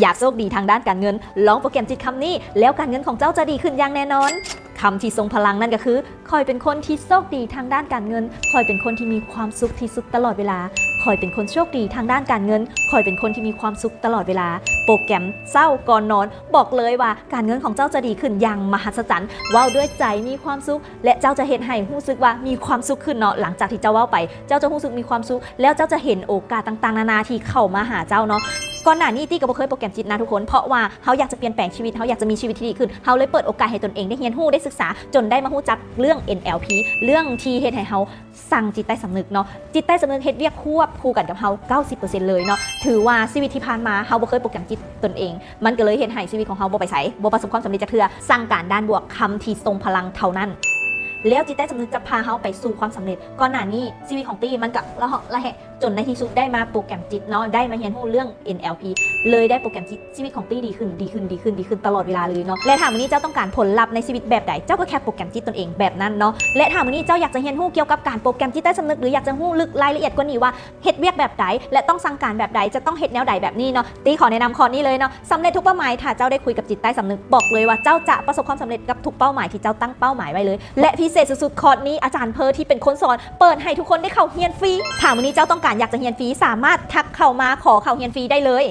อยากโชคดีทางด้านการเงิน ลองโปรแกรมจิตคำนี้ แล้วการเงินของเจ้าจะดีขึ้นอย่างแน่นอนคำที่ทรงพลังนั่นก็คือ คอยเป็นคนที่โชคดีทางด้านการเงิน คอยเป็นคนที่มีความสุขที่สุดตลอดเวลา คอยเป็นคนโชคดีทางด้านการเงิน คอยเป็นคนที่มีความสุขตลอดเวลา โปรแกรมเศร้าก่อนนอน บอกเลยว่าการเงินของเจ้าจะดีขึ้นอย่างมหัศจรรย์ว้าด้วยใจมีความสุข และเจ้าจะเห็นให้รู้สึกว่ามีความสุขขึ้นเนาะหลังจากที่เจ้าว้าไป เจ้าจะรู้สึกมีความสุข แล้วเจ้าจะเห็นโอกาสต่างๆ นานาที่เข้ามาหาเจ้าเนาะ ก่อนหน้านี้ตี้ก็บ่เคยโปรแกรมจิตนะทุกคนเพราะว่าเขาอยากจะเปลี่ยนแปลงชีวิตเขาอยากจะมีชีวิตที่ดีขึ้นเขาเลยเปิดโอกาสให้ตนเองได้เรียนรู้ได้ศึกษาจนได้มารู้จักเรื่อง NLP เรื่องที่เฮ็ดให้เขาสั่งจิตใต้สำนึกเนาะจิตใต้สำนึกเฮ็ดเวียกควบคู่กันกับเขา90%เลยเนาะถือว่าชีวิตที่ผ่านมาเขาบ่เคยโปรแกรมจิตตนเอง มันก็เลยเฮ็ดให้ชีวิตของเขาบ่ไปไสบ่ประสบความสำเร็จจักเทื่อสั่งการด้านบวกคำที่ทรงพลังเท่านั้น แล้วจิตใต้สำนึกจะพาเขาไปสู่ความสำเร็จก่อนหน้านี้ชีวิตของตี้มันกับละเหาะละแหะจนในที่สุดได้มาโปรแกรมจิตเนาะได้มาเรียนรู้เรื่อง NLP เลยได้โปรแกรมจิตชีวิตของตี้ดีขึ้นดีขึ้นดีขึ้นดีขึ้นตลอดเวลาเลยเนาะและถามวันนี้เจ้าต้องการผลลัพธ์ในชีวิตแบบใดเจ้าก็แค่โปรแกรมจิตตนเองแบบนั้นเนาะและถามวันนี้เจ้าอยากจะเรียนรู้เกี่ยวกับการโปรแกรมจิตใต้สำนึกหรืออยากจะรู้ลึกรายละเอียดกว่านี้ว่าเฮ็ดเวียกแบบใดและต้องสั่งการแบบใดจะต้องเฮ็ดแนวใดแบบนี้เนาะตี้ขอแนะนำข้อนี้เลยเนาะสำเร็จทุกเป้าหมายถ้าเจ้าได้คุยกับจิตใต้สำนึกบอกเลยว่าเจ้าจะประสบความสำเร็จกับทุกเป้าหมายที่เจ้าตั้งเป้าหมายไว้เลย และพิเศษสุดๆ คอร์สนี้อาจารย์เพอร์ที่เป็นคนสอน เปิดให้ทุกคนได้เข้าเฮียนฟรีถามวันนี้เจ้าต้องการอยากจะเฮียนฟรีสามารถทักเข้ามาขอเข้าเฮียนฟรีได้เลย